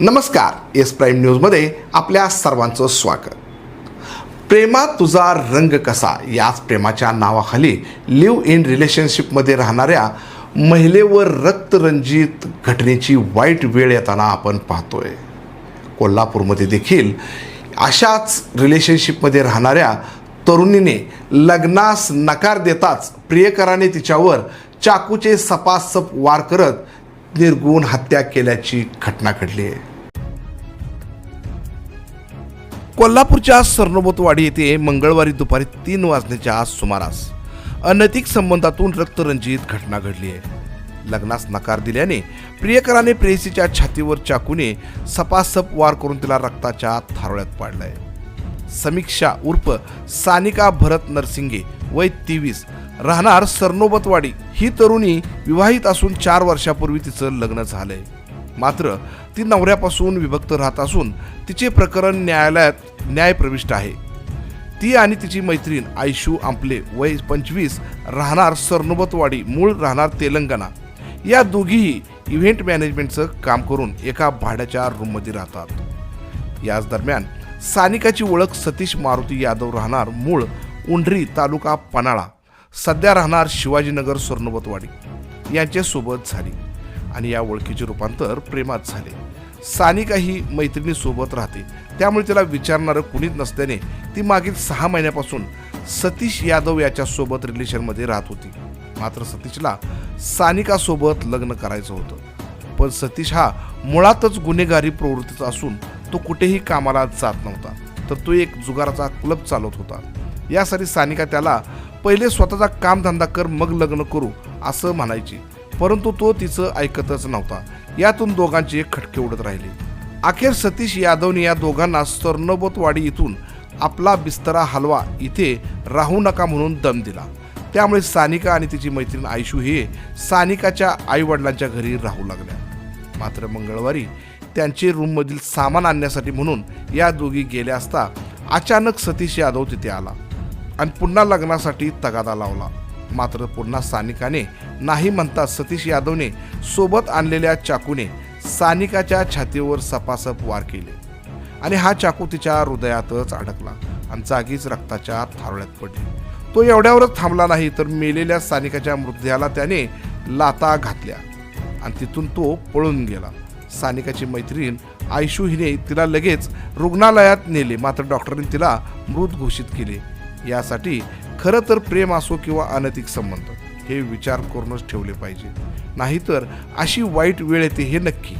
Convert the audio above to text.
नमस्कार S prime न्यूजमध्ये आपल्या सर्वांचं स्वागत. प्रेमा तुझा रंग कसा? याच प्रेमाच्या नावाखाली लिव्ह इन रिलेशनशिपमध्ये राहणाऱ्या महिलेवर रक्तरंजित घटनेची वाईट वेळ येताना आपण पाहतोय. कोल्हापूरमध्ये देखील अशाच रिलेशनशिपमध्ये राहणाऱ्या तरुणीने लग्नास नकार देताच प्रियकराने तिच्यावर चाकूचे सपासप वार करत निर्गुण हत्या केल्याची घटना घडली आहे. कोल्हापूरच्या सरनोबतवाडी येथे मंगळवारी दुपारी तीन वाजण्याच्या सुमारास अनैतिक संबंधातून रक्तरंजित घटना घडली आहे. लग्नास नकार दिल्याने प्रियकराने प्रेयसीच्या छातीवर चाकूने सपासप वार करून तिला रक्ताच्या थारोळ्यात पाडलाय. समीक्षा उर्फ सानिका भरत नरसिंगे वय तेवीस राहणार सरनोबतवाडी ही तरुणी विवाहित असून चार वर्षापूर्वी तिचं लग्न झालंय. मात्र ती नवऱ्यापासून विभक्त राहत असून तिचे प्रकरण न्यायालयात न्यायप्रविष्ट आहे. ती आणि तिची मैत्रीण आयशू आंपले वय पंचवीस राहणार सरनोबतवाडी मूळ राहणार तेलंगणा. या दोघीही इव्हेंट मॅनेजमेंटचं काम करून एका भाड्याच्या रूममध्ये राहतात. याच दरम्यान सानिकाची ओळख सतीश मारुती यादव राहणार मूळ उंढरी तालुका पन्हाळा. सध्या राहणार शिवाजीनगर सरनोबतवाडी यांच्यासोबत झाली. आणि या ओळखीचे रूपांतर प्रेमात झाले. सानिका ही मैत्रिणीसोबत राहते. त्यामुळे तिला विचारणारं कुणीच नसल्याने ती मागील सहा महिन्यापासून सतीश यादव याच्यासोबत रिलेशनमध्ये राहत होती. मात्र सतीशला सानिकासोबत लग्न करायचं होतं. पण सतीश हा मुळातच गुन्हेगारी प्रवृत्तीचा असून तो कुठेही कामाला जात नव्हता. तर तो एक जुगाराचा क्लब चालवत होता. यासाठी सानिका त्याला पहिले स्वतःचा कामधंदा कर मग लग्न करू असं म्हणायची. परंतु तो तिचं ऐकतच नव्हता. यातून दोघांचे खटके उडत राहिले. अखेर सतीश यादवने या दोघांना सरनोबतवाडी इथून आपला बिस्तरा हलवा इथे राहू नका म्हणून दम दिला. त्यामुळे सानिका आणि तिची मैत्रीण आयशू हे सानिकाच्या आईवडिलांच्या घरी राहू लागल्या. मात्र मंगळवारी त्यांचे रूममधील सामान आणण्यासाठी म्हणून या दोघी गेल्या असता अचानक सतीश यादव तिथे आला. आणि पुन्हा लग्नासाठी तगादा लावला. मात्र पुन्हा सानिकाने नाही म्हणता सतीश यादवने सोबत आणलेल्या चाकूने सानिकाच्या छातीवर सपासप वार केले. आणि हा चाकू तिच्या हृदयातच अडकला आणि जागीच रक्ताच्या थारोळ्यात पडली. तो एवढ्यावरच थांबला नाही तर मेलेल्या सानिकाच्या मृतदेहाला त्याने लाता घातल्या आणि तिथून तो पळून गेला. सानिकाची मैत्रीण आयशू हिने तिला लगेच रुग्णालयात नेले मात्र डॉक्टरने तिला मृत घोषित केले. यासाठी खरं तर प्रेम असो किंवा अनैतिक संबंध हे विचार करूनच ठेवले पाहिजे. नाहीतर अशी वाईट वेळ येते हे नक्की.